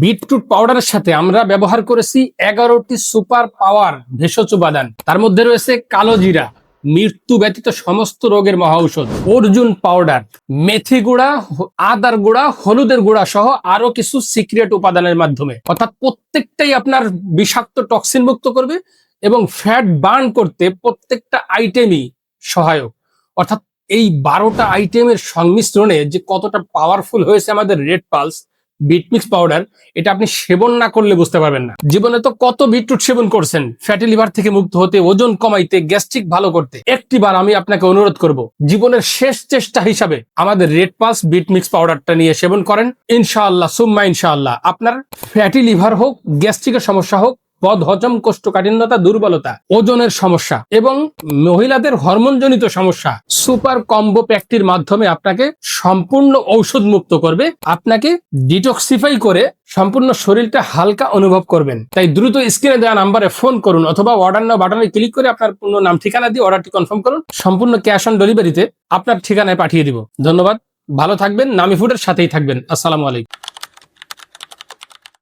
Beetroot পাউডারের সাথে আমরা ব্যবহার করেছি এগারোটি সুপার পাওয়ার ভেষজ উপাদান। তার মধ্যে রয়েছে কালো জিরা, মৃত্যু ব্যতীত সমস্ত রোগের মহা ঔষধ, অর্জুন পাউডার, মেথি গুঁড়া আদার গুঁড়া, হলুদের গুঁড়া সহ আরও কিছু সিক্রেট উপাদানের মাধ্যমে। অর্থাৎ প্রত্যেকটাই আপনার বিষাক্ত টক্সিন মুক্ত করবে এবং ফ্যাট বার্ন করতে প্রত্যেকটা আইটেমই সহায়ক। অর্থাৎ এই বারোটা আইটেমের সংমিশ্রণে যে কতটা পাওয়ারফুল হয়েছে আমাদের রেড পালস বিটমিক্স পাউডার এটা আপনি সেবন না করলে বুঝতে পারবেন না। জীবনে তো কত বিটরুট সেবন করছেন ফ্যাটি লিভার থেকে মুক্ত হতে, ওজন কমাইতে গ্যাস্ট্রিক ভালো করতে। একটিবার আমি আপনাকে অনুরোধ করব, জীবনের শেষ চেষ্টা হিসাবে আমাদের রেড পাস বিটমিক্স পাউডারটা নিয়ে সেবন করেন। ইনশাআল্লাহ, সুম্মা ইনশাআল্লাহ। আপনার ফ্যাটি লিভার হোক গ্যাস্ট্রিকের সমস্যা হোক পদ হজম কোষ্ঠকাঠিন্যতা দুর্বলতা, ওজনের সমস্যা এবং মহিলাদের হরমোনজনিত সমস্যা সুপার কম্বো প্যাকটির মাধ্যমে আপনাকে সম্পূর্ণ ঔষধ মুক্ত করবে। আপনাকে ডিটক্সিফাই করে সম্পূর্ণ শরীরটা হালকা অনুভব করবেন। তাই দ্রুত স্ক্রিনে দেওয়া নাম্বারে ফোন করুন অথবা অর্ডার নাও বাটনে ক্লিক করে আপনার পূর্ণ নাম, ঠিকানা দিয়ে অর্ডারটি কনফার্ম করুন। সম্পূর্ণ ক্যাশ অন ডেলিভারিতে আপনার ঠিকানায় পাঠিয়ে দিব। ধন্যবাদ। ভালো থাকবেন। নামি ফুডের সাথেই থাকবেন। আসসালামু আলাইকুম।